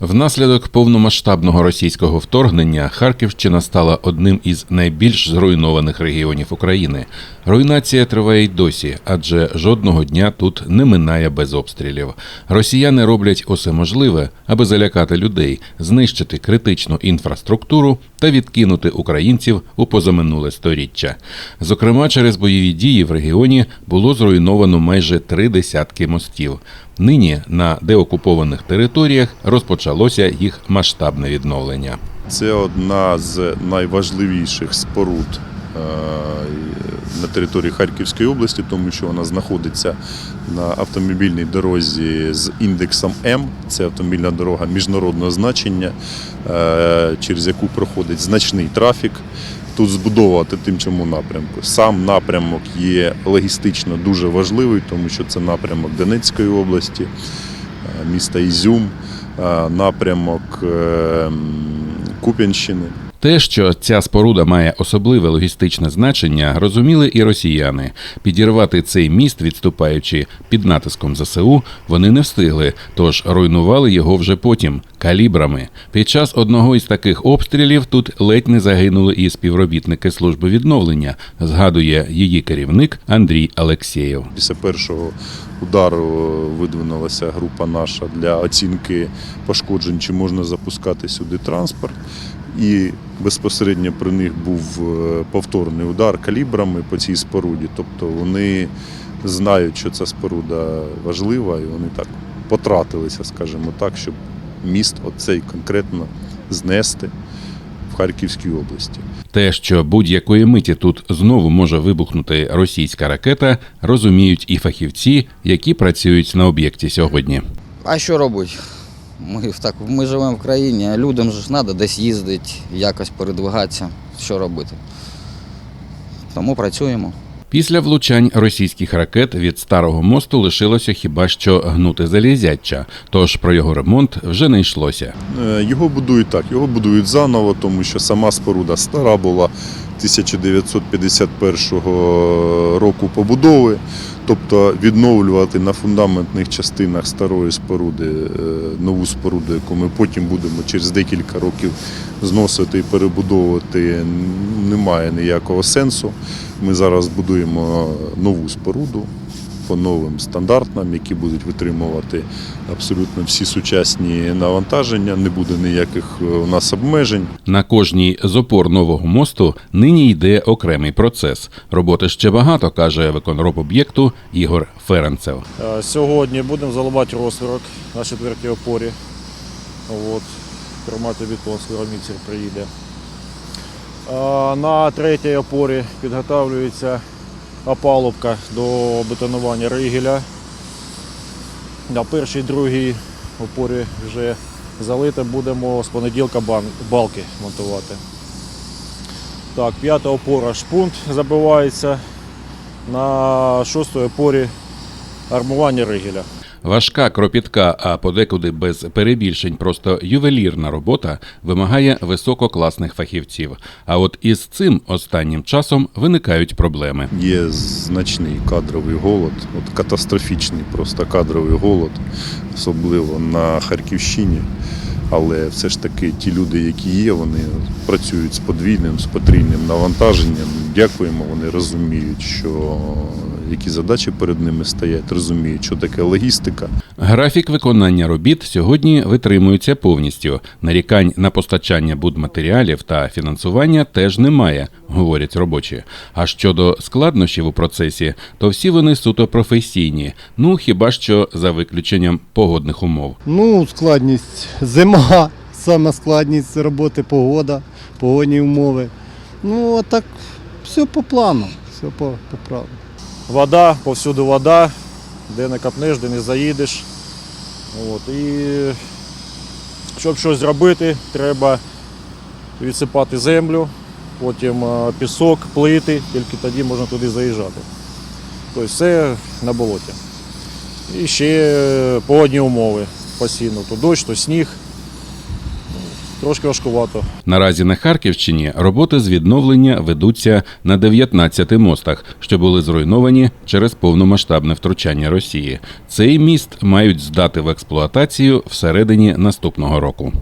Внаслідок повномасштабного російського вторгнення Харківщина стала одним із найбільш зруйнованих регіонів України. Руйнація триває й досі, адже жодного дня тут не минає без обстрілів. Росіяни роблять усе можливе, аби залякати людей, знищити критичну інфраструктуру та відкинути українців у позаминуле сторіччя. Зокрема, через бойові дії в регіоні було зруйновано майже три десятки мостів. Нині на деокупованих територіях розпочалося їх масштабне відновлення. Це одна з найважливіших споруд е, на території Харківської області, тому що вона знаходиться на автомобільній дорозі з індексом М. Це автомобільна дорога міжнародного значення, е, через яку проходить значний трафік. Тут збудовувати тим чому напрямку. Сам напрямок є логістично дуже важливий, тому що це напрямок Донецької області, е, міста Ізюм, е, напрямок е, Куп'янщини. Те, що ця споруда має особливе логістичне значення, розуміли і росіяни. Підірвати цей міст, відступаючи під натиском ЗСУ, вони не встигли, тож руйнували його вже потім калібрами. Під час одного із таких обстрілів тут ледь не загинули і співробітники служби відновлення, згадує її керівник Андрій Алексєєв. Після першого удару видвинулася група наша для оцінки пошкоджень, чи можна запускати сюди транспорт. І безпосередньо при них був е, повторний удар калібрами по цій споруді. Тобто вони знають, що ця споруда важлива, і вони так потратилися, скажімо так, щоб міст оцей конкретно знести в Харківській області. Те, що будь-якої миті тут знову може вибухнути російська ракета, розуміють і фахівці, які працюють на об'єкті сьогодні. А що робити? Ми, так, ми живемо в країні, а людям ж треба десь їздити, якось передвигатися. Що робити? Тому працюємо. Після влучань російських ракет від старого мосту лишилося хіба що гнути залізяча, тож про його ремонт вже не йшлося. Е, Його будують так, його будують заново, тому що сама споруда стара була 1951 року побудови. Тобто відновлювати на фундаментних частинах старої споруди е, нову споруду, яку ми потім будемо через декілька років зносити і перебудовувати, немає ніякого сенсу. Ми зараз будуємо нову споруду по новим стандартам, які будуть витримувати абсолютно всі сучасні навантаження. Не буде ніяких е, у нас обмежень. На кожній з опор нового мосту нині йде окремий процес. Роботи ще багато, каже виконроб об'єкту Ігор Ференцев. Е, Сьогодні будемо заливати розсвірок на четвертій опорі. От. Тримати бетон, скоро міксер приїде. Е, На третій опорі підготовлюється опалубка до бетонування ригеля. На першій другій опорі вже залити будемо з понеділка балки монтувати. Так, п'ята опора шпунт забивається. На шостій опорі армування ригеля. Важка, кропітка, а подекуди без перебільшень, просто ювелірна робота вимагає висококласних фахівців. А от із цим останнім часом виникають проблеми. Є значний кадровий голод, от катастрофічний просто кадровий голод, особливо на Харківщині. Але все ж таки ті люди, які є, вони працюють з подвійним, з потрійним навантаженням. Дякуємо, вони розуміють, що які задачі перед ними стоять, розуміють, що таке логістика. Графік виконання робіт сьогодні витримується повністю. Нарікань на постачання будматеріалів та фінансування теж немає, говорять робочі. А щодо складнощів у процесі, то всі вони суто професійні. Ну хіба що за виключенням погодних умов. Ну, складність зима, саме складність роботи, погода, погодні умови. Ну, а так все по плану, все по, по праву. Вода, повсюди вода, де не копнеш, де не заїдеш. От. І щоб щось зробити, треба відсипати землю, потім е, пісок, плити, тільки тоді можна туди заїжджати. Тобто все на болоті. І ще е, погодні умови постійно. То дощ, то сніг. Трошки важкувато. Наразі на Харківщині роботи з відновлення ведуться на 19 мостах, що були зруйновані через повномасштабне втручання Росії. Цей міст мають здати в експлуатацію всередині наступного року.